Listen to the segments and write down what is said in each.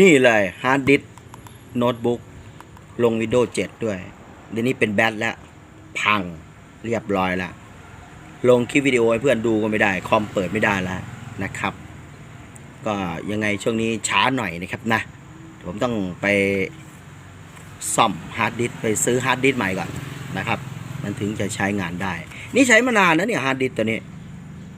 นี่เลยฮาร์ดดิสโน้ตบุ๊กลง Windows 7 ด้วยเดี๋ยวนี้เป็นแบตแล้ว พังเรียบร้อยแล้ว ลงคลิปวิดีโอให้เพื่อนดูก็ไม่ได้ คอมเปิดไม่ได้แล้วนะครับ ก็ยังไงช่วงนี้ช้าหน่อยนะครับนะ ผมต้องไปซ่อมฮาร์ดดิสก์ไปซื้อฮาร์ดดิสก์ใหม่ก่อนนะครับ มันถึงจะใช้งานได้ นี่ใช้มานานนะเนี่ยฮาร์ดดิสก์ตัวนี้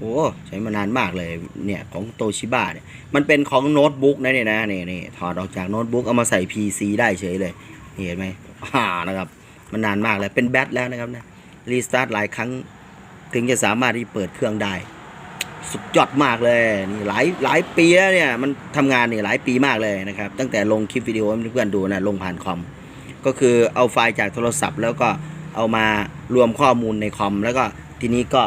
โอ้ใช้มานานมากเลยเนี่ยของโตชิบะเนี่ยมันเป็นของโน้ตบุ๊กนะเนี่ยนะนี่นี่ถอดออกจากโน้ตบุ๊กเอามาใส่ PC ได้เฉยเลยเห็นไหมอ่านะครับมันนานมากแล้วเป็นแบตแล้วนะครับนะรีสตาร์ทหลายครั้งถึงจะสามารถที่เปิดเครื่องได้ สุดยอดมากเลยนี่หลายหลายปีแล้วเนี่ยมันทำงานนี่หลายปีมากเลยนะครับ ตั้งแต่ลงคลิปวิดีโอให้เพื่อนๆดูนะลงผ่านคอม ก็คือเอาไฟล์จากโทรศัพท์ แล้วก็เอามารวมข้อมูลในคอม แล้วก็ทีนี้ก็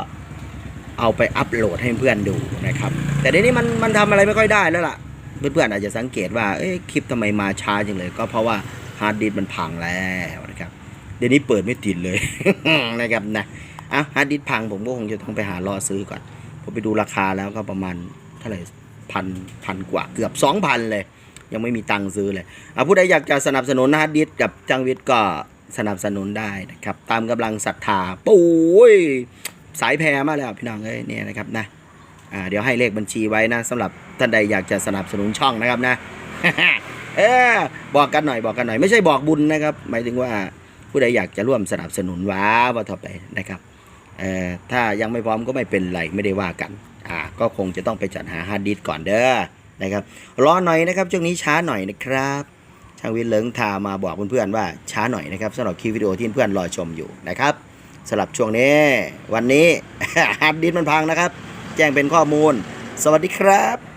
เอาไปอัปโหลดให้เพื่อนดูนะครับ แต่เดี๋ยวนี้มันมันทำอะไรไม่ค่อยได้แล้วล่ะ เพื่อนๆอาจจะสังเกตว่าเอ๊ะคลิปทำไมมาช้าจังเลย ก็เพราะว่าฮาร์ดดิสก์มันพังแล้วนะครับ เดี๋ยวนี้เปิดไม่ติดเลยนะครับนะอะฮาร์ดดิสก์พังผมก็คงจะต้องไปหารอซื้อก่อน ผมไปดูราคาแล้วก็ประมาณเท่าไหร่พันพันกว่าเกือบสองพันเลย ยังไม่มีตังค์ซื้อเลยอะผู้ใดอยากจะสนับสนุนฮาร์ดดิสก์กับจังวิทย์ก็สนับสนุนได้นะครับ ตามกำลังศรัทธาปุ้ย สายแพรมาแล้วพี่น้องเอ้ยเนี่ยนะครับนะอ่าเดี๋ยวให้เลขบัญชีไว้นะสำหรับท่านใดอยากจะสนับสนุนช่องนะครับนะเออบอกกันหน่อยบอกกันหน่อย ไม่ใช่บอกบุญนะครับ หมายถึงว่าผู้ใดอยากจะร่วมสนับสนุนว้าว่าต่อไปนะครับเอ่อถ้ายังไม่พร้อมก็ไม่เป็นไรไม่ได้ว่ากันอ่าก็คงจะต้องไปจัดหาฮาร์ดดิสก์ก่อนเด้อนะครับรอหน่อยนะครับช่วงนี้ช้าหน่อยนะครับช่างวิทย์เลิงทามาบอกเพื่อนๆว่าช้าหน่อยนะครับสำหรับคลิปวิดีโอที่เพื่อนรอชมอยู่นะครับ สำหรับช่วงนี้ วันนี้ฮาร์ดดิสมันพังนะครับ แจ้งเป็นข้อมูล สวัสดีครับ